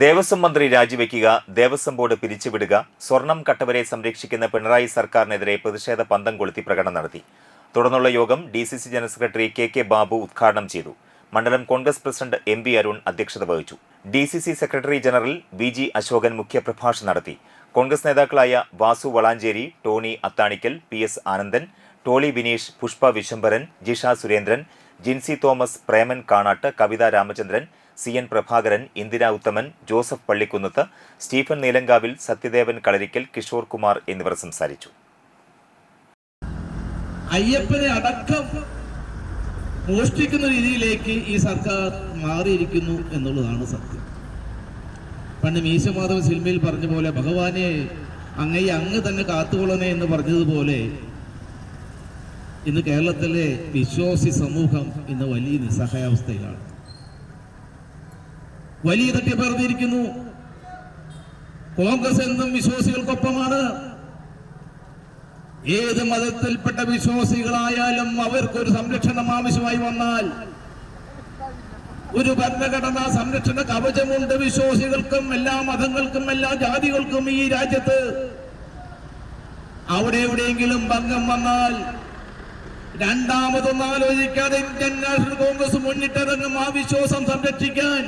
ദേവസ്വം മന്ത്രി രാജിവെക്കുക ദേവസ്വം ബോർഡ് പിരിച്ചുവിടുക സ്വർണം കട്ടവരെ സംരക്ഷിക്കുന്ന പിണറായി സർക്കാരിനെതിരെ പ്രതിഷേധ പന്തം കൊളുത്തി പ്രകടനം നടത്തി. തുടർന്നുള്ള യോഗം D C C general secretary K K Babu ഉദ്ഘാടനം ചെയ്തു. മണ്ഡലം Congress president M V Arun അധ്യക്ഷത വഹിച്ചു. D C C secretary general V G Ashokan മുഖ്യപ്രഭാഷണം നടത്തി. കോൺഗ്രസ് നേതാക്കളായ Vasu Valanchery Tony Athanikkal P S Anandan Toly Vineesh Pushpa Vishambaran Jisha Surendran Jincy Thomas Preman Kanatt Kavitha Ramachandran C N Prabhakaran Indira Uthaman Joseph Pallikunnath Stephen Neelankavil Sathyadevan Kalarickal Kishore Kumar എന്നിവർ സംസാരിച്ചു. അയ്യപ്പനെ അടക്കം മോഷ്ടിക്കുന്ന രീതിയിലേക്ക് ഈ സർക്കാർ മാറിയിരിക്കുന്നു എന്നുള്ളതാണ് സത്യം. പണ്ട് മീശമാധവൻ സിനിമയിൽ പറഞ്ഞ പോലെ ഭഗവാനെ അങ്ങയെ അങ്ങ് തന്നെ കാത്തുകൊള്ളണേ എന്ന് പറഞ്ഞതുപോലെ ഇന്ന് കേരളത്തിലെ വിശ്വാസി സമൂഹം ഇന്ന് വലിയ നിസ്സഹായാവസ്ഥയിലാണ്. വലിയ തട്ടിപ്പറഞ്ഞിരിക്കുന്നു കോൺഗ്രസ് എന്നും വിശ്വാസികൾക്കൊപ്പമാണ്. ഏത് മതത്തിൽപ്പെട്ട വിശ്വാസികളായാലും അവർക്കൊരു സംരക്ഷണം ആവശ്യമായി വന്നാൽ ഒരു ഭരണഘടനാ സംരക്ഷണ കവചമുണ്ട് വിശ്വാസികൾക്കും എല്ലാ മതങ്ങൾക്കും എല്ലാ ജാതികൾക്കും ഈ രാജ്യത്ത്. അവിടെ എവിടെയെങ്കിലും ഭംഗം വന്നാൽ രണ്ടാമതൊന്നും ആലോചിക്കാതെ ഇന്ത്യൻ നാഷണൽ കോൺഗ്രസ് മുന്നിട്ടിറങ്ങും ആ വിശ്വാസം സംരക്ഷിക്കാൻ.